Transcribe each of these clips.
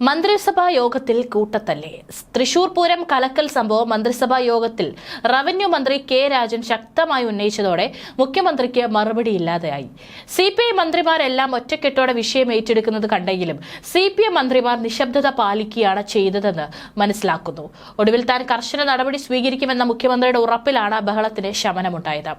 മന്ത്രിസഭാ യോഗത്തിൽ കൂട്ടത്തല്ലേ? തൃശൂർ പൂരം കലക്കൽ സംഭവം മന്ത്രിസഭാ യോഗത്തിൽ റവന്യൂ മന്ത്രി കെ രാജൻ ശക്തമായി ഉന്നയിച്ചതോടെ മുഖ്യമന്ത്രിക്ക് മറുപടി ഇല്ലാതെയായി. സി പി ഐ മന്ത്രിമാരെല്ലാം ഒറ്റക്കെട്ടോടെ വിഷയം ഏറ്റെടുക്കുന്നത് കണ്ടെങ്കിലും സി പി എം മന്ത്രിമാർ നിശബ്ദത പാലിക്കുകയാണ് ചെയ്തതെന്ന് മനസ്സിലാക്കുന്നു. ഒടുവിൽ താൻ കർശന നടപടി സ്വീകരിക്കുമെന്ന മുഖ്യമന്ത്രിയുടെ ഉറപ്പിലാണ് ബഹളത്തിന് ശമനമുണ്ടായത്.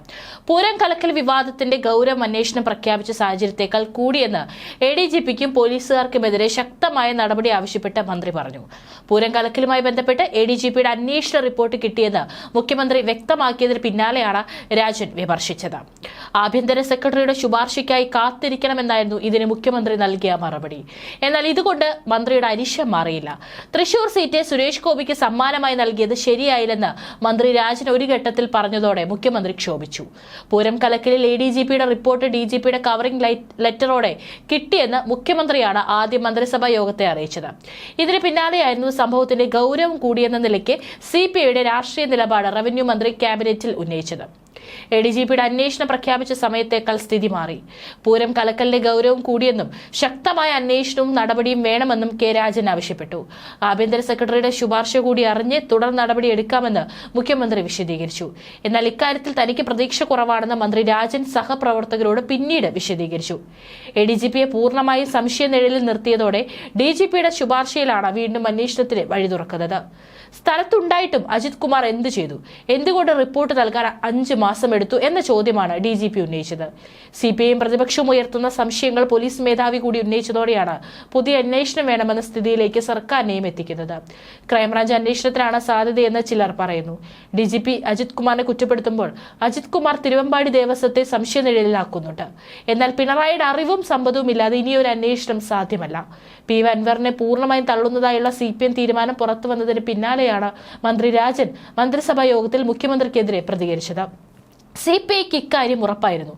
പൂരം കലക്കൽ വിവാദത്തിന്റെ ഗൗരവം അന്വേഷണം പ്രഖ്യാപിച്ച സാഹചര്യത്തെക്കാൾ കൂടിയെന്ന് എ ഡി ജി പിക്കും പോലീസുകാർക്കുമെതിരെ ശക്തമായ നടപടി ആവശ്യപ്പെട്ട് മന്ത്രി പറഞ്ഞു. പൂരം കലക്കലുമായി ബന്ധപ്പെട്ട് എ ഡി ജി പിയുടെ അന്വേഷണ റിപ്പോർട്ട് കിട്ടിയെന്ന് മുഖ്യമന്ത്രി വ്യക്തമാക്കിയതിന് പിന്നാലെയാണ് രാജൻ വിമർശിച്ചത്. ആഭ്യന്തര സെക്രട്ടറിയുടെ ശുപാർശയ്ക്കായി കാത്തിരിക്കണമെന്നായിരുന്നു ഇതിന് മുഖ്യമന്ത്രി നൽകിയ മറുപടി. എന്നാൽ ഇതുകൊണ്ട് മന്ത്രിയുടെ അരിശം മാറിയില്ല. തൃശൂർ സീറ്റ് സുരേഷ് ഗോപിക്ക് സമ്മാനമായി നൽകിയത് ശരിയായില്ലെന്ന് മന്ത്രി രാജൻ ഒരു ഘട്ടത്തിൽ പറഞ്ഞതോടെ മുഖ്യമന്ത്രി ക്ഷോഭിച്ചു. പൂരം കലക്കലിൽ എ ഡി ജി പിയുടെ റിപ്പോർട്ട് ഡി ജി പിയുടെ കവറിംഗ് ലെറ്ററോടെ കിട്ടിയെന്ന് മുഖ്യമന്ത്രിയാണ് ആദ്യം മന്ത്രിസഭാ യോഗത്തെ അറിയിച്ചത്. ഇതിന് പിന്നാലെയായിരുന്നു സംഭവത്തിന്റെ ഗൗരവം കൂടിയെന്ന നിലയ്ക്ക് സി പി ഐയുടെ രാഷ്ട്രീയ നിലപാട് റവന്യൂ മന്ത്രി ക്യാബിനറ്റിൽ ഉന്നയിച്ചത്. എ ഡി ജി പിയുടെ അന്വേഷണം പ്രഖ്യാപിച്ച സമയത്തേക്കാൾ സ്ഥിതി മാറി. പൂരം കലക്കലിന്റെ ഗൗരവം കൂടിയെന്നും ശക്തമായ അന്വേഷണവും നടപടിയും വേണമെന്നും കെ രാജൻ ആവശ്യപ്പെട്ടു. ആഭ്യന്തര സെക്രട്ടറിയുടെ ശുപാർശ കൂടി അറിഞ്ഞ് തുടർ നടപടി എടുക്കാമെന്ന് മുഖ്യമന്ത്രി വിശദീകരിച്ചു. എന്നാൽ ഇക്കാര്യത്തിൽ തനിക്ക് പ്രതീക്ഷ കുറവാണെന്ന് മന്ത്രി രാജൻ സഹപ്രവർത്തകരോട് പിന്നീട് വിശദീകരിച്ചു. എ ഡി ജി പിയെ പൂർണമായും സംശയനിഴലിൽ നിർത്തിയതോടെ ഡി ജി പിയുടെ ശുപാർശയിലാണ് വീണ്ടും അന്വേഷണത്തിന് വഴി തുറക്കുന്നത്. സ്ഥലത്തുണ്ടായിട്ടും അജിത് കുമാർ എന്ത് ചെയ്തു? എന്തുകൊണ്ട് റിപ്പോർട്ട് നൽകാൻ അഞ്ച് മാസം എടുത്തു എന്ന ചോദ്യമാണ് ഡി ജി പി ഉന്നയിച്ചത്. സി പി ഐയും പ്രതിപക്ഷവും ഉയർത്തുന്ന സംശയങ്ങൾ പോലീസ് മേധാവി കൂടി ഉന്നയിച്ചതോടെയാണ് പുതിയ അന്വേഷണം വേണമെന്ന സ്ഥിതിയിലേക്ക് സർക്കാരിനെയും എത്തിക്കുന്നത്. ക്രൈംബ്രാഞ്ച് അന്വേഷണത്തിനാണ് സാധ്യതയെന്ന് ചിലർ പറയുന്നു. ഡി ജി പി അജിത് കുമാറിനെ കുറ്റപ്പെടുത്തുമ്പോൾ അജിത് കുമാർ തിരുവമ്പാടി ദേവസ്വത്തെ സംശയനിഴലിലാക്കുന്നുണ്ട് എന്നാൽ പിണറായിയുടെ അറിവും സമ്പതവും ഇല്ലാതെ ഇനിയൊരു അന്വേഷണം സാധ്യമല്ല. പി വൻവറിനെ പൂർണമായും തള്ളുന്നതായുള്ള സി പി എം തീരുമാനം പുറത്തു വന്നതിന് പിന്നാലെയാണ് മന്ത്രി രാജൻ മന്ത്രിസഭാ യോഗത്തിൽ മുഖ്യമന്ത്രിക്കെതിരെ പ്രതികരിച്ചത്. സി പി ഐക്ക് ഇക്കാര്യം ഉറപ്പായിരുന്നു.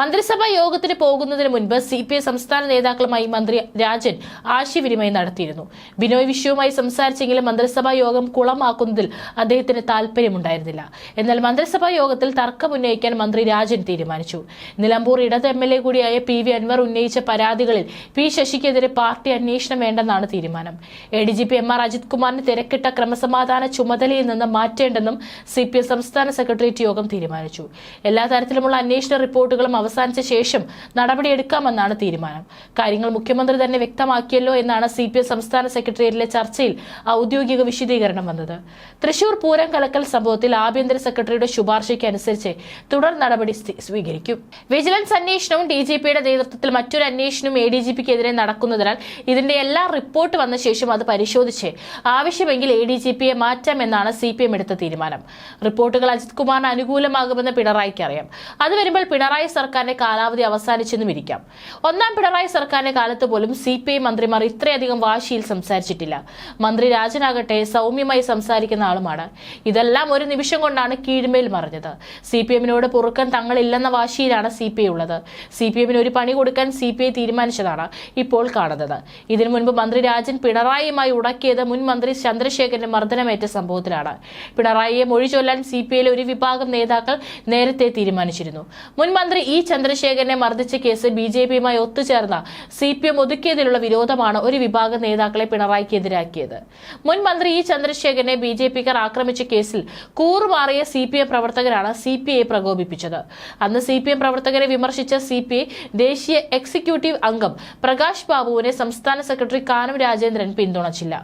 മന്ത്രിസഭാ യോഗത്തിന് പോകുന്നതിന് മുൻപ് സി പി ഐ സംസ്ഥാന നേതാക്കളുമായി മന്ത്രി രാജൻ ആശയവിനിമയം നടത്തിയിരുന്നു. ബിനോയ് വിഷയവുമായി സംസാരിച്ചെങ്കിലും മന്ത്രിസഭാ യോഗം കുളമാക്കുന്നതിൽ അദ്ദേഹത്തിന് താല്പര്യമുണ്ടായിരുന്നില്ല എന്നാൽ മന്ത്രിസഭാ യോഗത്തിൽ തർക്കമുന്നയിക്കാൻ മന്ത്രി രാജൻ തീരുമാനിച്ചു. നിലമ്പൂർ ഇടത് എം എൽ എ കൂടിയായ പി വി അൻവർ ഉന്നയിച്ച പരാതികളിൽ പി ശശിക്കെതിരെ പാർട്ടി അന്വേഷണം വേണ്ടെന്നാണ് തീരുമാനം. A D G P M R Ajith കുമാറിന് തിരക്കിട്ട ക്രമസമാധാന ചുമതലയിൽ നിന്ന് മാറ്റേണ്ടെന്നും സി പി ഐ സംസ്ഥാന സെക്രട്ടേറിയറ്റ് യോഗം തീരുമാനിച്ചു. എല്ലാ തരത്തിലുമുള്ള അന്വേഷണ റിപ്പോർട്ടുകളും അവസാനിച്ച ശേഷം നടപടിയെടുക്കാമെന്നാണ് തീരുമാനം. കാര്യങ്ങൾ മുഖ്യമന്ത്രി തന്നെ വ്യക്തമാക്കിയല്ലോ എന്നാണ് സി പി എം സംസ്ഥാന സെക്രട്ടേറിയറ്റിലെ ചർച്ചയിൽ ഔദ്യോഗിക വിശദീകരണം വന്നത്. തൃശൂർ പൂരം കലക്കൽ സംഭവത്തിൽ ആഭ്യന്തര സെക്രട്ടറിയുടെ ശുപാർശയ്ക്ക് അനുസരിച്ച് തുടർ നടപടി സ്വീകരിക്കും. വിജിലൻസ് അന്വേഷണവും ഡി ജി പിയുടെ നേതൃത്വത്തിൽ മറ്റൊരു അന്വേഷണവും എ ഡി ജി പിക്കെതിരെ നടക്കുന്നതിനാൽ ഇതിന്റെ എല്ലാ റിപ്പോർട്ട് വന്ന ശേഷം അത് പരിശോധിച്ച് ആവശ്യമെങ്കിൽ എ ഡി ജി പിയെ മാറ്റാമെന്നാണ് സി പി എം എടുത്ത തീരുമാനം. റിപ്പോർട്ടുകൾ അജിത് കുമാറിന് അനുകൂലമാകുമെന്ന് പിണറായിക്ക് അറിയാം. അത് വരുമ്പോൾ പിണറായി സർക്കാരിന്റെ കാലാവധി അവസാനിച്ചെന്നും ഇരിക്കാം. ഒന്നാം പിണറായി സർക്കാരിന്റെ കാലത്ത് പോലും സി പി ഐ മന്ത്രിമാർ ഇത്രയധികം വാശിയിൽ സംസാരിച്ചിട്ടില്ല. മന്ത്രി രാജനാകട്ടെ സൗമ്യമായി സംസാരിക്കുന്ന ആളുമാണ്. ഇതെല്ലാം ഒരു നിമിഷം കൊണ്ടാണ് കീഴ്മേൽ മറിഞ്ഞത്. സി പി എമ്മിനോട് പൊറുക്കാൻ തങ്ങളില്ലെന്ന വാശിയിലാണ് സി പി ഐ ഉള്ളത്. സി പി എമ്മിന് ഒരു പണി കൊടുക്കാൻ സി പി ഐ തീരുമാനിച്ചതാണ് ഇപ്പോൾ കാണുന്നത്. ഇതിനു മുൻപ് മന്ത്രി രാജൻ പിണറായിയുമായി ഉടക്കിയത് മുൻ മന്ത്രി ചന്ദ്രശേഖരന്റെ മർദ്ദനമേറ്റ സംഭവത്തിലാണ്. പിണറായിയെ മൊഴി ചൊല്ലാൻ സി പി ഐയിലെ ഒരു വിഭാഗം നേതാക്കൾ നേരത്തെ തീരുമാനിച്ചിരുന്നു. മുൻ മന്ത്രി ഇ ചന്ദ്രശേഖരനെ മർദ്ദിച്ച കേസ് ബി ജെ പിയുമായി ഒത്തുചേർന്ന സി പി എം ഒതുക്കിയതിലുള്ള വിരോധമാണ് ഒരു വിഭാഗം നേതാക്കളെ പിണറായിക്ക് എതിരാക്കിയത് മുൻ മന്ത്രി ഇ ചന്ദ്രശേഖരനെ ബി ജെ പിക്കാർ ആക്രമിച്ച കേസിൽ കൂറുമാറിയ സി പി എം പ്രവർത്തകരാണ് സി പി ഐ പ്രകോപിപ്പിച്ചത്. അന്ന് സി പി എം പ്രവർത്തകരെ വിമർശിച്ച സി പി ഐ ദേശീയ എക്സിക്യൂട്ടീവ് അംഗം പ്രകാശ് ബാബുവിനെ സംസ്ഥാന സെക്രട്ടറി കാനം രാജേന്ദ്രൻ പിന്തുണച്ചില്ല.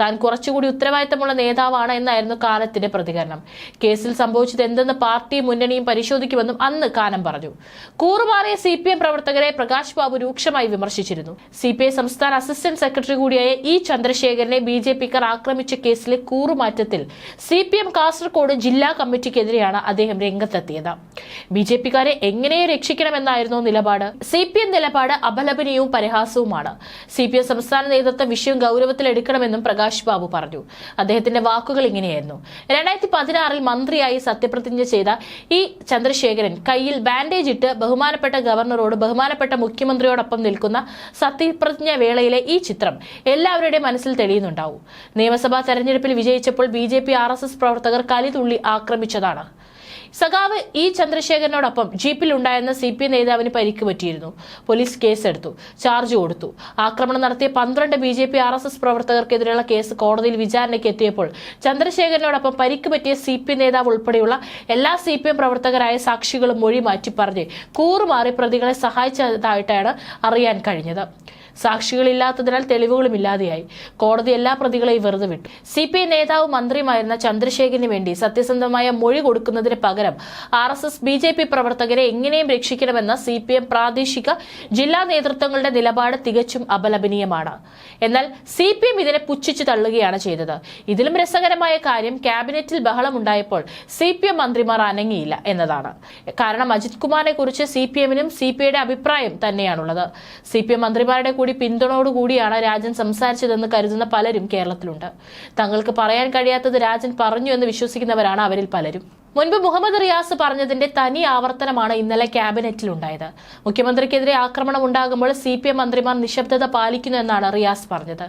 താൻ കുറച്ചുകൂടി ഉത്തരവാദിത്തമുള്ള നേതാവാണ് എന്നായിരുന്നു കാനത്തിന്റെ പ്രതികരണം. കേസിൽ സംഭവിച്ചത് എന്തെന്ന് പാർട്ടി മുന്നണിയും പരിശോധിക്കുമെന്നും അന്ന് കാനം പറഞ്ഞു. കൂറുമാറിയ സി പി എം പ്രവർത്തകരെ പ്രകാശ് ബാബു രൂക്ഷമായി വിമർശിച്ചിരുന്നു. സി പി ഐ സംസ്ഥാന അസിസ്റ്റന്റ് സെക്രട്ടറി കൂടിയായ ഇ ചന്ദ്രശേഖരനെ ബി ജെ പിക്കാർ ആക്രമിച്ച കേസിലെ കൂറുമാറ്റത്തിൽ സി പി എം കാസർകോട് ജില്ലാ കമ്മിറ്റിക്കെതിരെയാണ് അദ്ദേഹം രംഗത്തെത്തിയത്. ബി ജെ പിക്കാരെ എങ്ങനെ രക്ഷിക്കണമെന്നായിരുന്നു നിലപാട്. സി പി എം നിലപാട് അപലപനീയവും പരിഹാസവുമാണ്. സി പി എം സംസ്ഥാന നേതൃത്വം വിഷയം ഗൗരവത്തിലെടുക്കണമെന്നും പ്രകാശ് ബാബു പറഞ്ഞു. അദ്ദേഹത്തിന്റെ വാക്കുകൾ ഇങ്ങനെയായിരുന്നു. രണ്ടായിരത്തി പതിനാറിൽ മന്ത്രിയായി സത്യപ്രതിജ്ഞ ചെയ്ത ഇ ചന്ദ്രശേഖരൻ കയ്യിൽ ബാൻഡേജ് ഇട്ട് ബഹുമാനപ്പെട്ട ഗവർണറോട് ബഹുമാനപ്പെട്ട മുഖ്യമന്ത്രിയോടൊപ്പം നിൽക്കുന്ന സത്യപ്രതിജ്ഞ വേളയിലെ ഈ ചിത്രം എല്ലാവരുടെയും മനസ്സിൽ തെളിയുന്നുണ്ടാവും. നിയമസഭാ തെരഞ്ഞെടുപ്പിൽ വിജയിച്ചപ്പോൾ B J P R S S പ്രവർത്തകർ കലിതുള്ളി ആക്രമിച്ചതാണ്. സഖാവ് ഇ ചന്ദ്രശേഖരനോടൊപ്പം ജീപ്പിൽ ഉണ്ടായിരുന്ന സി പി നേതാവിന് പരിക്ക് പറ്റിയിരുന്നു. പോലീസ് കേസെടുത്തു. ചാർജ് കൊടുത്തു. ആക്രമണം നടത്തിയ പന്ത്രണ്ട് B J P R S S പ്രവർത്തകർക്കെതിരെയുള്ള case കോടതിയിൽ വിചാരണയ്ക്ക് എത്തിയപ്പോൾ ചന്ദ്രശേഖരനോടൊപ്പം പരിക്ക് പറ്റിയ സി പി നേതാവ് ഉൾപ്പെടെയുള്ള എല്ലാ സി പി എം പ്രവർത്തകരായ സാക്ഷികളും മൊഴി മാറ്റി പറഞ്ഞ് കൂറുമാറി പ്രതികളെ സഹായിച്ചതായിട്ടാണ് അറിയാൻ കഴിഞ്ഞത്. സാക്ഷികളില്ലാത്തതിനാൽ തെളിവുകളും ഇല്ലാതെയായി കോടതി എല്ലാ പ്രതികളെയും വെറുതെ വിട്ടു. സി പി ഐ നേതാവ് മന്ത്രിയുമായിരുന്ന ചന്ദ്രശേഖരന് വേണ്ടി സത്യസന്ധമായ മൊഴി കൊടുക്കുന്നതിന് പകരം R S S B J P പ്രവർത്തകരെ എങ്ങനെയും രക്ഷിക്കണമെന്ന സി പി എം പ്രാദേശിക ജില്ലാ നേതൃത്വങ്ങളുടെ നിലപാട് തികച്ചും അപലപനീയമാണ്. എന്നാൽ സി പി എം ഇതിനെ പുച്ഛിച്ചു തള്ളുകയാണ് ചെയ്തത്. ഇതിലും രസകരമായ കാര്യം ക്യാബിനറ്റിൽ ബഹളമുണ്ടായപ്പോൾ സി പി എം മന്ത്രിമാർ അനങ്ങിയില്ല എന്നതാണ്. കാരണം അജിത് കുമാറിനെ കുറിച്ച് സി പി എമ്മിനും സി പി ഐയുടെ അഭിപ്രായം തന്നെയാണുള്ളത്. സി പി എം മന്ത്രിമാരുടെ കൂടി പിന്തുണയോടുകൂടിയാണ് രാജൻ സംസാരിച്ചതെന്ന് കരുതുന്ന പലരും കേരളത്തിലുണ്ട്. തങ്ങൾക്ക് പറയാൻ കഴിയാത്തത് രാജൻ പറഞ്ഞു എന്ന് വിശ്വസിക്കുന്നവരാണ് അവരിൽ പലരും. മുൻപ് മുഹമ്മദ് റിയാസ് പറഞ്ഞതിന്റെ തനി ആവർത്തനമാണ് ഇന്നലെ ക്യാബിനറ്റിൽ ഉണ്ടായത് മുഖ്യമന്ത്രിക്കെതിരെ ആക്രമണം ഉണ്ടാകുമ്പോൾ സി പി എം മന്ത്രിമാർ നിശബ്ദത പാലിക്കുന്നു എന്നാണ് റിയാസ് പറഞ്ഞത്.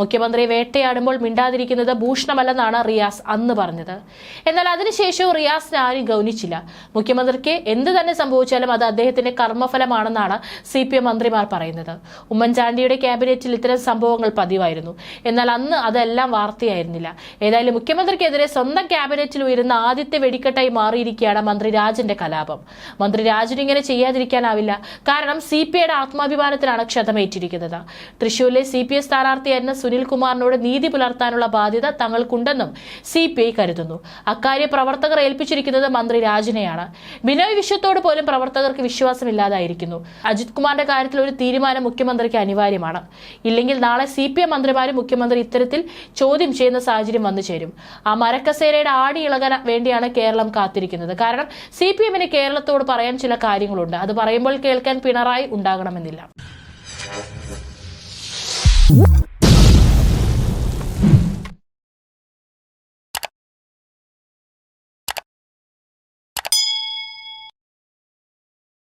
മുഖ്യമന്ത്രി വേട്ടയാടുമ്പോൾ മിണ്ടാതിരിക്കുന്നത് ഭൂഷണമല്ലെന്നാണ് റിയാസ് അന്ന് പറഞ്ഞത്. എന്നാൽ അതിനുശേഷവും റിയാസിനെ ആരും ഗൗനിച്ചില്ല. മുഖ്യമന്ത്രിക്ക് എന്ത് തന്നെ സംഭവിച്ചാലും അത് അദ്ദേഹത്തിന്റെ കർമ്മഫലമാണെന്നാണ് സി പി എം മന്ത്രിമാർ പറയുന്നത്. ഉമ്മൻചാണ്ടിയുടെ ക്യാബിനറ്റിൽ ഇത്തരം സംഭവങ്ങൾ പതിവായിരുന്നു. എന്നാൽ അന്ന് അതെല്ലാം വാർത്തയായിരുന്നില്ല. ഏതായാലും മുഖ്യമന്ത്രിക്കെതിരെ സ്വന്തം ക്യാബിനറ്റിൽ ഉയരുന്ന ആദ്യത്തെ വെടിക്കെട്ടായി മാറിയിരിക്കുകയാണ് മന്ത്രി രാജന്റെ കലാപം. മന്ത്രി രാജന് ഇങ്ങനെ ചെയ്യാതിരിക്കാനാവില്ല. കാരണം സി പി ഐയുടെ ആത്മാഭിമാനത്തിനാണ് ക്ഷതമേറ്റിരിക്കുന്നത്. തൃശൂരിലെ സി പി ഐ സ്ഥാനാർത്ഥിയായിരുന്ന സുനിൽ കുമാറിനോട് നീതി പുലർത്താനുള്ള ബാധ്യത തങ്ങൾക്കുണ്ടെന്നും സി പി ഐ കരുതുന്നു. അക്കാര്യ പ്രവർത്തകർ ഏൽപ്പിച്ചിരിക്കുന്നത് മന്ത്രി രാജനെയാണ്. ബിനോയ് വിശ്വത്തോട് പോലും പ്രവർത്തകർക്ക് വിശ്വാസമില്ലാതായിരിക്കുന്നു. അജിത് കുമാറിന്റെ കാര്യത്തിൽ ഒരു തീരുമാനം മുഖ്യമന്ത്രിക്ക് അനിവാര്യമാണ്. ഇല്ലെങ്കിൽ നാളെ സി പി എം മന്ത്രിമാരും മുഖ്യമന്ത്രി ഇത്തരത്തിൽ ചോദ്യം ചെയ്യുന്ന സാഹചര്യം വന്നു ചേരും ആ മരക്കസേരയുടെ ആടി ഇളകാൻ വേണ്ടിയാണ് കേരളം കാത്തിരിക്കുന്നത്. കാരണം സി പി എമ്മിന് കേരളത്തോട് പറയാൻ ചില കാര്യങ്ങളുണ്ട്. അത് പറയുമ്പോൾ കേൾക്കാൻ പിണറായി ഉണ്ടാകണമെന്നില്ല.